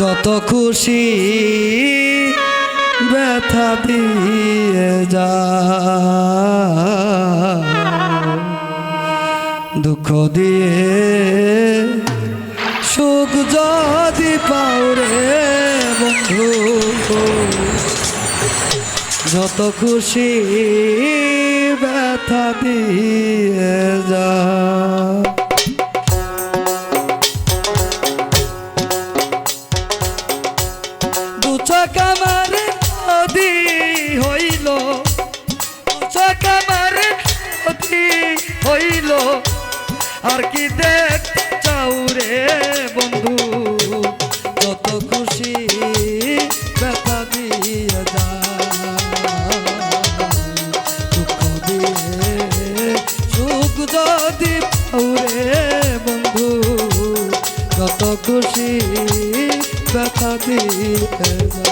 যত খুশি ব্যথা দিয়ে যা। দুঃখ দিয়ে সুখ যদি পাওরে বন্ধু, যত খুশি ব্যথা দিয়ে যা। হইল। আর কি দেখ চাও রে বন্ধু? যত খুশি ব্যথা দিয়ে যা দিয়ে সুখ যদি বন্ধু খুশি ব্যথা দিয়ে যা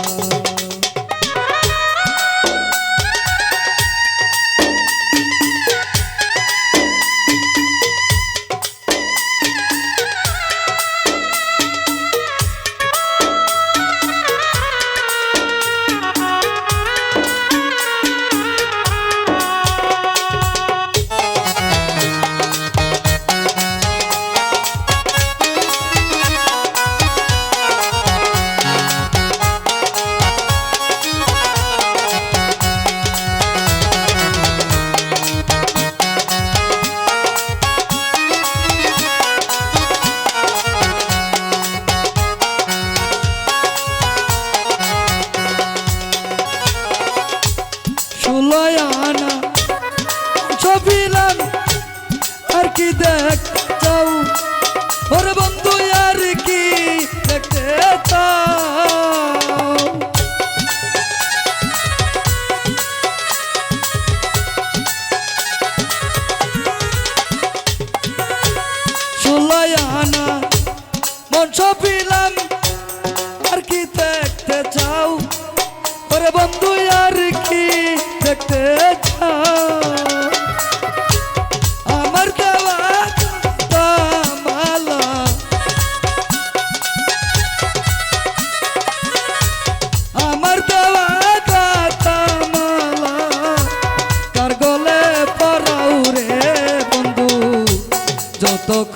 ওরে বন্ধু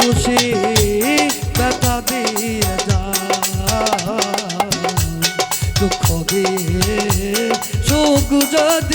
খুশি ব্যথা দিয়ে যা দুঃখ দিয়ে সুখ যদি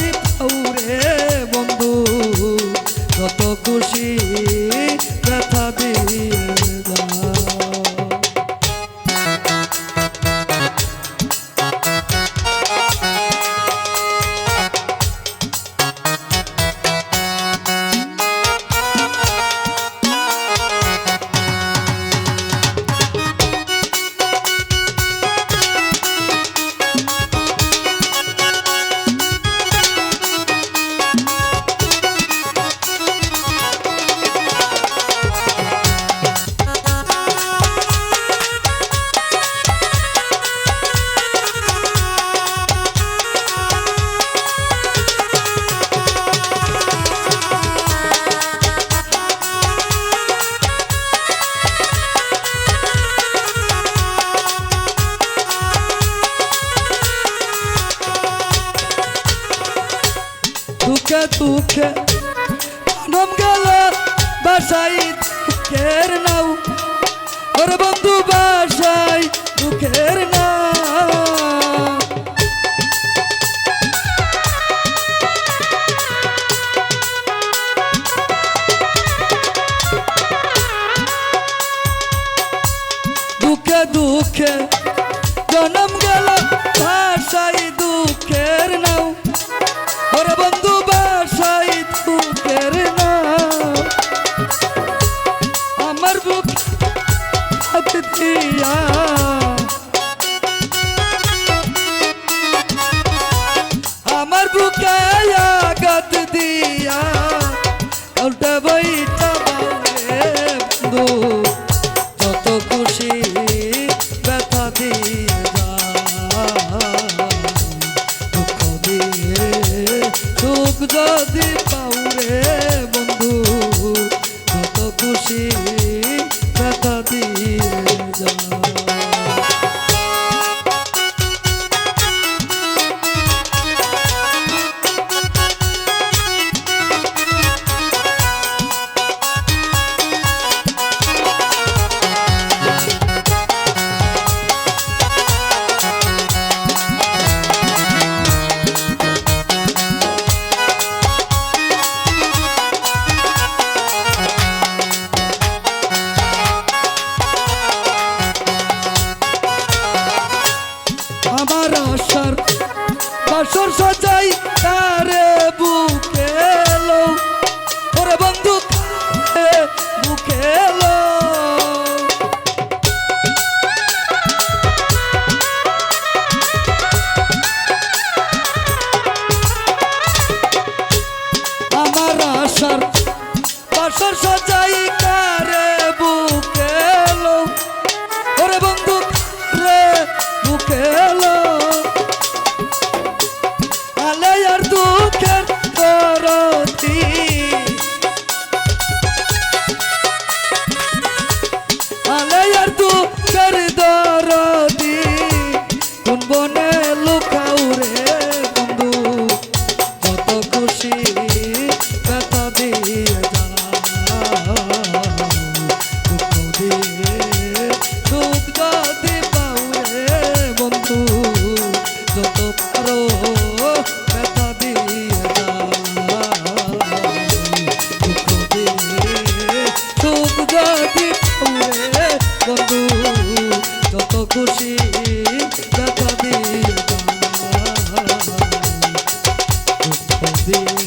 দুঃখে দুঃখে নম গেল বাসাই দুঃখের নাও। ওর বন্ধু বাসাই দুঃখের দুঃখে দুঃখে যদি পাউরে বন্ধু কত খুশি আমার আশার বাসর সাজাই see.